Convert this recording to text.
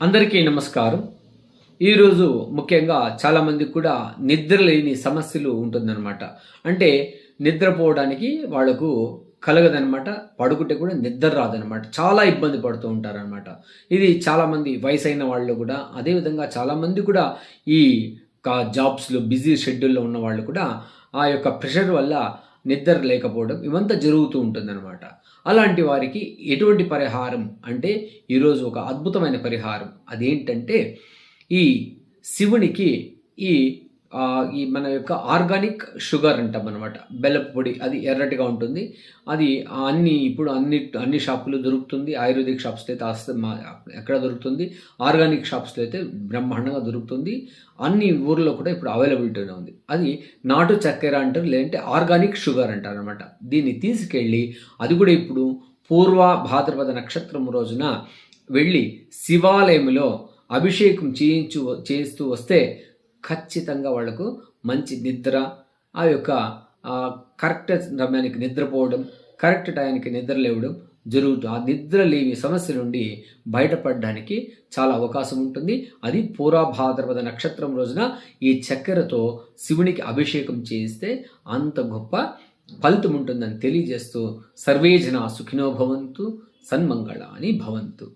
అందరికీ నమస్కారం. ఈరోజు ముఖ్యంగా చాలామందికి కూడా నిద్ర లేని సమస్యలు ఉంటుందన్నమాట. అంటే నిద్రపోవడానికి వాళ్ళకు కలగదనమాట పడుకుంటే కూడా నిద్ర రాదనమాట చాలా ఇబ్బంది పడుతూ ఉంటారనమాట ఇది చాలామంది వయసు అయిన వాళ్ళు కూడా అదేవిధంగా చాలామంది కూడా ఈ కా- జాబ్స్లో బిజీ షెడ్యూల్లో ఉన్న వాళ్ళు కూడా ఆ యొక్క ప్రెషర్ వల్ల నిద్ర లేకపోవడం ఇవంతా జరుగుతూ ఉంటుందన్నమాట. అలాంటి వారికి ఎటువంటి పరిహారం అంటే ఈరోజు ఒక అద్భుతమైన పరిహారం. అదేంటంటే ఈ శివునికి ఈ ఈ మన యొక్క ఆర్గానిక్ షుగర్ అంటాం అనమాట బెల్లపు పొడి అది ఎర్రటిగా ఉంటుంది. అది అన్ని ఇప్పుడు అన్ని అన్ని షాపులు దొరుకుతుంది. ఆయుర్వేదిక్ షాప్స్లో అయితే అస్త ఎక్కడ దొరుకుతుంది? ఆర్గానిక్ షాప్స్లో అయితే బ్రహ్మాండంగా దొరుకుతుంది. అన్ని ఊర్లో కూడా ఇప్పుడు అవైలబిలిటీనే ఉంది. అది నాటు చక్కెర అంటారు లేదంటే ఆర్గానిక్ షుగర్ అంటారు అనమాట దీన్ని తీసుకెళ్ళి అది కూడా ఇప్పుడు పూర్వ భాద్రపద నక్షత్రం రోజున వెళ్ళి శివాలయంలో అభిషేకం చేయించు చేస్తూ వస్తే ఖచ్చితంగా వాళ్ళకు మంచి నిద్ర ఆ యొక్క కరెక్ట్ సమయానికి నిద్రపోవడం కరెక్ట్ టయానికి నిద్ర లేవడం జరుగుతుంది ఆ నిద్ర లేని సమస్య నుండి బయటపడడానికి చాలా అవకాశం ఉంటుంది. అది పూర్వభాద్రపద నక్షత్రం రోజున ఈ చక్కెరతో శివునికి అభిషేకం చేయిస్తే అంత గొప్ప ఫలితం ఉంటుందని తెలియజేస్తూ సర్వేజన సుఖినో భవంతు సన్మంగళాని భవంతు.